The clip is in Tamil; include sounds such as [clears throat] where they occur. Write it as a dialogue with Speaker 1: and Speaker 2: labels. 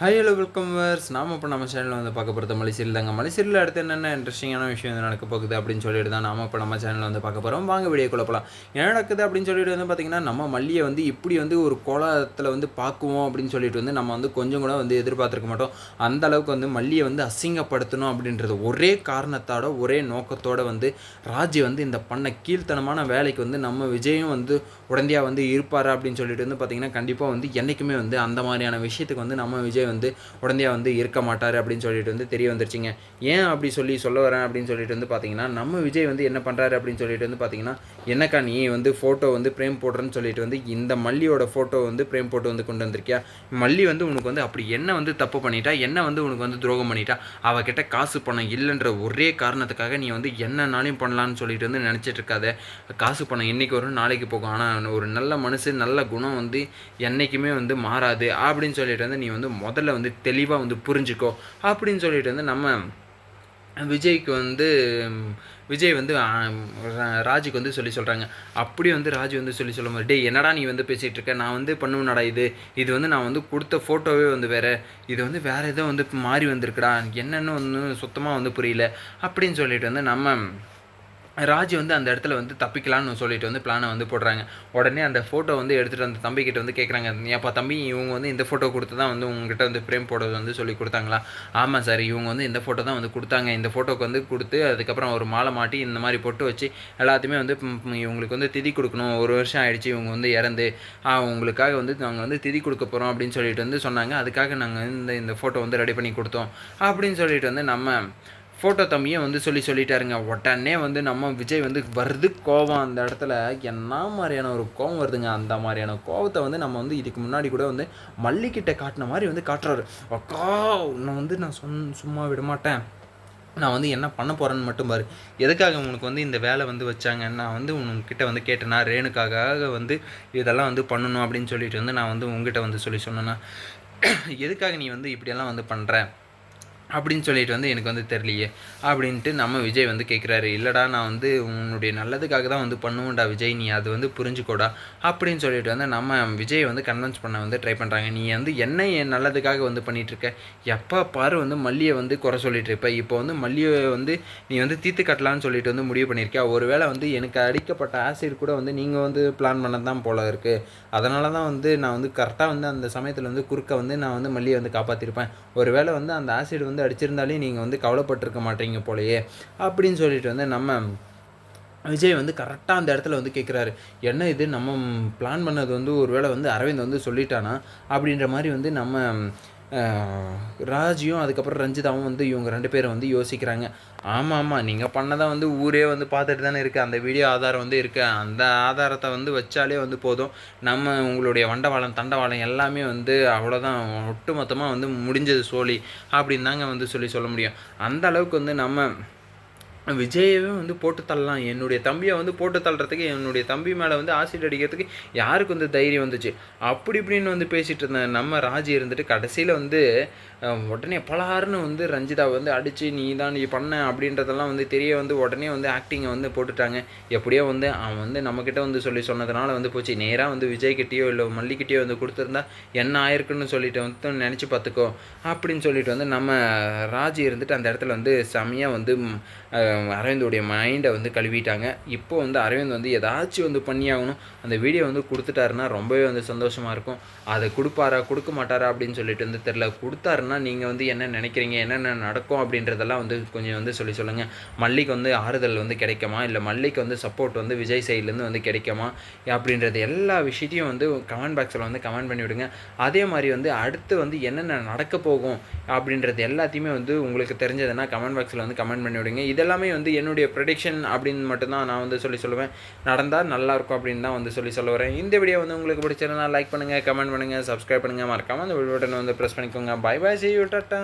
Speaker 1: ஹாய் ஹலோ வெல்கம் வர்ஸ் நாம இப்போ நம்ம சேனலில் வந்து பார்க்க போகிறது மலைசீரியல் தாங்க. மலைசீரியல் அடுத்து என்னென்ன இன்ட்ரெஸ்டிங்கான விஷயம் வந்து நடக்க போகுது அப்படின்னு சொல்லிட்டு தான் நாம் இப்போ நம்ம சேனலில் வந்து பார்க்க போகிறோம் வாங்க வீடியோ குழப்பலாம் என்ன நடக்குது அப்படின்னு சொல்லிட்டு வந்து பார்த்திங்கன்னா நம்ம மல்லியை வந்து இப்படி வந்து ஒரு கோலத்தில் வந்து பார்க்குவோம் அப்படின்னு சொல்லிட்டு வந்து நம்ம வந்து கொஞ்சம் கூட வந்து எதிர்பார்த்துருக்க மாட்டோம். அந்த அளவுக்கு வந்து மல்லியை வந்து அசிங்கப்படுத்தணும் அப்படின்றது ஒரே காரணத்தோட ஒரே நோக்கத்தோட வந்து ராஜி வந்து இந்த பண்ண கீழ்த்தனமான வேலைக்கு வந்து நம்ம விஜயும் வந்து உடந்தையாக வந்து இருப்பார் அப்படின்னு சொல்லிட்டு வந்து பார்த்திங்கன்னா கண்டிப்பாக வந்து என்றைக்குமே வந்து அந்த மாதிரியான விஷயத்துக்கு வந்து நம்ம விஜய் வந்து உடனே வந்து இருக்க மாட்டார் அப்படின்னு சொல்லிட்டு வந்து தெரிய வந்துருச்சுங்க. ஏன் அப்படி சொல்லி சொல்ல வரேன் அப்படின்னு சொல்லிட்டு வந்து பார்த்தீங்கன்னா நம்ம விஜய் வந்து என்ன பண்ணுறாரு அப்படின்னு சொல்லிட்டு வந்து பார்த்தீங்கன்னா என்னக்கா நீ வந்து ஃபோட்டோ வந்து பிரேம் போடுறேன்னு சொல்லிட்டு வந்து இந்த மல்லியோட ஃபோட்டோ வந்து பிரேம் போட்டு வந்து கொண்டு வந்திருக்கியா? மல்லி வந்து உனக்கு வந்து அப்படி என்ன வந்து தப்பு பண்ணிட்டா? என்ன வந்து உனக்கு வந்து துரோகம் பண்ணிட்டா? அவகிட்ட காசு பணம் இல்லைன்ற ஒரே காரணத்துக்காக நீ வந்து என்னன்னாலையும் பண்ணலான்னு சொல்லிட்டு வந்து நினச்சிட்டு இருக்காத காசு பணம் இன்னைக்கு வரும் நாளைக்கு போகும். ஆனால் ஒரு நல்ல மனசு நல்ல குணம் வந்து என்றைக்குமே வந்து மாறாது. அப்படின்னு சொல்லிட்டு வந்து நீ வந்து முதல்ல வந்து தெளிவாக வந்து புரிஞ்சுக்கோ. அப்படின்னு சொல்லிட்டு வந்து நம்ம விஜய்க்கு வந்து விஜய் வந்து ராஜுக்கு வந்து சொல்லி சொல்கிறாங்க அப்படி வந்து ராஜு வந்து சொல்லி சொல்லும் போது டேய் என்னடா நீ வந்து பேசிகிட்டு இருக்க? நான் வந்து பண்ணுவேனடா இது. இது வந்து நான் வந்து கொடுத்த ஃபோட்டோவே வந்து வேறு. இது வந்து வேறு ஏதோ வந்து மாறி வந்திருக்குடா. என்னென்னு ஒன்று சுத்தமாக வந்து புரியல. அப்படின்னு சொல்லிட்டு வந்து நம்ம ராஜ் வந்து அந்த இடத்துல வந்து தப்பிக்கலாம்னு சொல்லிட்டு வந்து பிளானை வந்து போடுறாங்க. உடனே அந்த ஃபோட்டோ வந்து எடுத்துகிட்டு அந்த தம்பிக்கிட்ட வந்து கேட்குறாங்க ஏப்பா தம்பி இவங்க வந்து இந்த ஃபோட்டோ கொடுத்து தான் வந்து உங்ககிட்ட வந்து பிரேம் போடுறது வந்து சொல்லி கொடுத்தாங்களா? ஆமாம் சார் இவங்க வந்து இந்த ஃபோட்டோ தான் வந்து கொடுத்தாங்க. இந்த ஃபோட்டோக்கு வந்து கொடுத்து அதுக்கப்புறம் ஒரு மாலை மாட்டி இந்த மாதிரி பொட்டு வச்சு எல்லாத்தையுமே வந்து இவங்களுக்கு வந்து திதி கொடுக்கணும். ஒரு வருஷம் ஆயிடுச்சு இவங்க வந்து இறந்து. உங்களுக்காக வந்து நாங்கள் வந்து திதி கொடுக்க போகிறோம் அப்படின்னு சொல்லிட்டு வந்து சொன்னாங்க. அதுக்காக நாங்கள் இந்த இந்த ஃபோட்டோ வந்து ரெடி பண்ணி கொடுத்தோம். அப்படின்னு சொல்லிட்டு வந்து நம்ம ஃபோட்டோ தம்பியும் வந்து சொல்லி சொல்லிட்டாருங்க. உடனே வந்து நம்ம விஜய் வந்து வருது கோவம் அந்த இடத்துல. என்ன மாதிரியான ஒரு கோவம் வருதுங்க? அந்த மாதிரியான கோவத்தை வந்து நம்ம வந்து இதுக்கு முன்னாடி கூட வந்து மல்லிக்கிட்ட காட்டின மாதிரி வந்து காட்டுறாரு. அக்கா நான் வந்து நான் சொன் சும்மா விட மாட்டேன். நான் வந்து என்ன பண்ண போகிறேன்னு மட்டும் பாரு. எதுக்காக உனக்கு வந்து இந்த வேலை வந்து வச்சாங்க? நான் வந்து உங்ககிட்ட வந்து கேட்டேனா? ரேணுக்காக வந்து இதெல்லாம் வந்து பண்ணணும் அப்படின்னு சொல்லிட்டு வந்து நான் வந்து உங்ககிட்ட வந்து சொல்லி சொன்னேன்னா [clears throat] எதுக்காக நீ வந்து இப்படியெல்லாம் வந்து பண்ணுற அப்படின்னு சொல்லிட்டு வந்து எனக்கு வந்து தெரியலையே. அப்படின்ட்டு நம்ம விஜய் வந்து கேட்குறாரு இல்லைடா நான் வந்து உன்னுடைய நல்லதுக்காக தான் வந்து பண்ணுவேன்டா விஜய் நீ அது வந்து புரிஞ்சுக்கோடா. அப்படின்னு சொல்லிட்டு வந்து நம்ம விஜய் வந்து கன்வின்ஸ் பண்ண வந்து ட்ரை பண்ணுறாங்க நீ வந்து என்ன என் நல்லதுக்காக வந்து பண்ணிகிட்ருக்க எப்போ பாரு வந்து மல்லியை வந்து குறை சொல்லிட்டு இருப்ப. இப்போ வந்து மல்லியை வந்து நீ வந்து தீர்த்து கட்டலான்னு சொல்லிட்டு வந்து முடிவு பண்ணியிருக்கியா? ஒருவேளை வந்து எனக்கு அடிக்கப்பட்ட ஆசிட் கூட வந்து நீங்கள் வந்து பிளான் பண்ண தான் போல இருக்குது அதனால தான் வந்து நான் வந்து கரெக்டாக வந்து அந்த சமயத்தில் வந்து குறுக்க வந்து நான் வந்து மல்லியை வந்து காப்பாற்றிருப்பேன் ஒருவேளை வந்து அந்த ஆசிட் வந்து அடிச்சிருந்தாலே நீங்கள் வந்து கவலைப்பட்டிருக்க மாட்டீங்க போலயே. அப்படின்னு சொல்லிட்டு வந்து நம்ம விஜய் வந்து கரெக்டாக அந்த இடத்துல வந்து கேட்குறாரு என்ன இது? நம்ம பிளான் பண்ணது வந்து ஒரு வேளை வந்து அரவிந்த் வந்து சொல்லிட்டானா? அப்படின்ற மாதிரி வந்து நம்ம ராஜியும் அதுக்கப்புறம் ரஞ்சிதாவும் வந்து இவங்க ரெண்டு பேரும் வந்து யோசிக்கிறாங்க. ஆமாம் ஆமாம் நீங்கள் பண்ணதான் வந்து ஊரே வந்து பார்த்துட்டு தானே இருக்குது அந்த வீடியோ ஆதாரம் வந்து இருக்குது அந்த ஆதாரத்தை வந்து வச்சாலே வந்து போதும். நம்ம உங்களுடைய வண்டவாளம் தண்டவாளம் எல்லாமே வந்து அவ்வளோதான் ஒட்டுமொத்தமாக வந்து முடிஞ்சது சோழி அப்படின்னு தாங்க வந்து சொல்லி சொல்ல முடியும். அந்த அளவுக்கு வந்து நம்ம விஜயவே வந்து போட்டு தள்ளலாம். என்னுடைய தம்பியை வந்து போட்டு தள்ளுறதுக்கு என்னுடைய தம்பி மேலே வந்து ஆசிட் அடிக்கிறதுக்கு யாருக்கு வந்து தைரியம் வந்துச்சு? அப்படி இப்படின்னு வந்து பேசிகிட்டு இருந்த நம்ம ராஜி இருந்துட்டு கடைசியில் வந்து உடனே பலாருன்னு வந்து ரஞ்சிதா வந்து அடித்து நீ தான் நீ பண்ண அப்படின்றதெல்லாம் வந்து தெரிய வந்து உடனே வந்து ஆக்டிங்கை வந்து போட்டுட்டாங்க. எப்படியோ வந்து அவன் வந்து நம்மக்கிட்ட வந்து சொல்லி சொன்னதுனால வந்து போச்சு. நேராக வந்து விஜய்கிட்டயோ இல்லை மல்லிக்கிட்டேயோ வந்து கொடுத்துருந்தா என்ன ஆயிருக்குன்னு சொல்லிட்டு வந்து நினச்சி பார்த்துக்கோ அப்படின்னு சொல்லிட்டு வந்து நம்ம ராஜி இருந்துட்டு அந்த இடத்துல வந்து செமையாக வந்து அரவிந்தோடைய மைண்டை வந்து கழுவிட்டாங்க. இப்போ வந்து அரவிந்த் வந்து ஏதாச்சும் வந்து பண்ணியாகணும். அந்த வீடியோ வந்து கொடுத்துட்டாருன்னா ரொம்பவே வந்து சந்தோஷமாக இருக்கும். அதை கொடுப்பாரா? கொடுக்க மாட்டாரா? அப்படின்னு சொல்லிட்டு வந்து தெரில கொடுத்தாருன்னா நீங்கள் வந்து என்ன நினைக்கிறீங்க? என்னென்ன நடக்கும் அப்படின்றதெல்லாம் வந்து கொஞ்சம் வந்து சொல்லி சொல்லுங்கள் மல்லிக்கு வந்து ஆறுதல் வந்து கிடைக்குமா? இல்லை மல்லிக்கு வந்து சப்போர்ட் வந்து விஜய் சைட்லேருந்து வந்து கிடைக்குமா? அப்படின்றது எல்லா விஷயத்தையும் வந்து கமெண்ட் பாக்ஸில் வந்து கமெண்ட் பண்ணி விடுங்க அதே மாதிரி வந்து அடுத்து வந்து என்னென்ன நடக்க போகும் அப்படின்றது எல்லாத்தையுமே வந்து உங்களுக்கு தெரிஞ்சதுன்னா கமெண்ட் பாக்ஸில் வந்து கமெண்ட் பண்ணி விடுங்க இதெல்லாமே வந்து என்னுடைய ப்ரடிக்ஷன் அப்படின்னு மட்டும்தான் நான் வந்து சொல்லி சொல்லுவேன். நடந்தால் நல்லா இருக்கும் அப்படின்னு தான் வந்து சொல்லி சொல்ல வரேன். இந்த வீடியோ வந்து உங்களுக்கு பிடிச்சிருந்தா லைக் பண்ணுங்கள் கமெண்ட் பண்ணுங்கள் சப்ஸ்கிரைப் பண்ணுங்கள் மறக்காமல் அந்த பட்டன் வந்து ப்ரெஸ் பண்ணிக்கோங்க. Bye bye see you tata